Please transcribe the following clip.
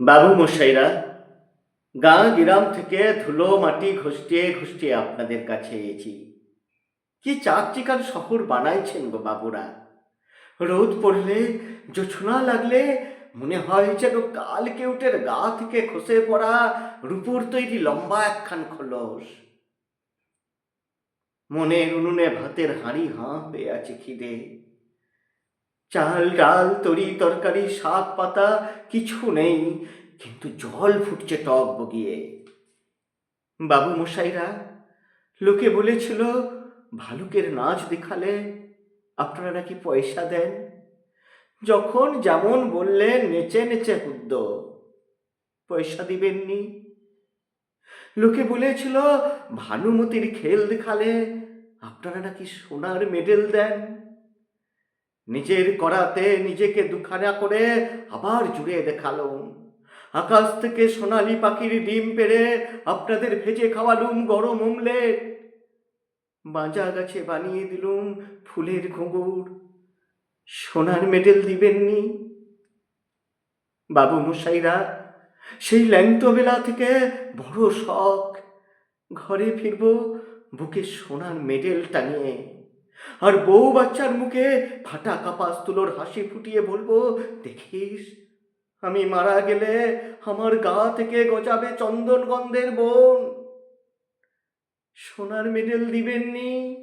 বাবু মশাইরা, গাঁ গ্রাম থেকে ধুলো মাটি ঘষটিয়ে ঘষটিয়ে আপনাদের কাছে এসেছি। কি চাকচিকার শহর বানাইছেন গো বাবুরা। রোদ পড়লে, জোছনা লাগলে, মনে হয় যেন কাল কেউটের গা থেকে খসে পড়া রূপুর তৈরি লম্বা একখান খোলস। মনের উনুনে ভাতের হাঁড়ি হাঁ হয়ে আছে খিদে। চাল, ডাল, তরি, তরকারি, শাক, পাতা, কিছু নেই, কিন্তু জল ফুটছে টক বগিয়ে। বাবু মশাইরা, লোকে বলেছিল, ভালুকের নাচ দেখালে আপনারা নাকি পয়সা দেন? যখন যেমন বললেন, নেচে নেচে হুদ্দ পয়সা দিবেননি। লোকে বলেছিল, ভানুমতির খেল দেখালে আপনারা নাকি সোনার মেডেল দেন? নিজের করাতে নিজেকে দুখানা করে আবার জুড়ে দেখালুম আকাশ থেকে সোনালি পাখির ডিম পেড়ে আপনাদের ভেজে খাওয়ালুম গরম অমলেট বাঁজা গাছে বানিয়ে দিলুম ফুলের ঘুঙুর। সোনার মেডেল দিবেননি। বাবু মশাইরা, সেই ল্যাংটো বেলা থেকে বড় শখ। ঘরে ফিরব বুকে সোনার মেডেল টাঙিয়ে আর বউ বাচ্চার মুখে ফাটা কাপাস তুলোর হাসি ফুটিয়ে বলব, দেখিস, আমি মারা গেলে আমার গা থেকে গজাবে চন্দন গন্ধের বোন। সোনার মেডেল দিবেননি?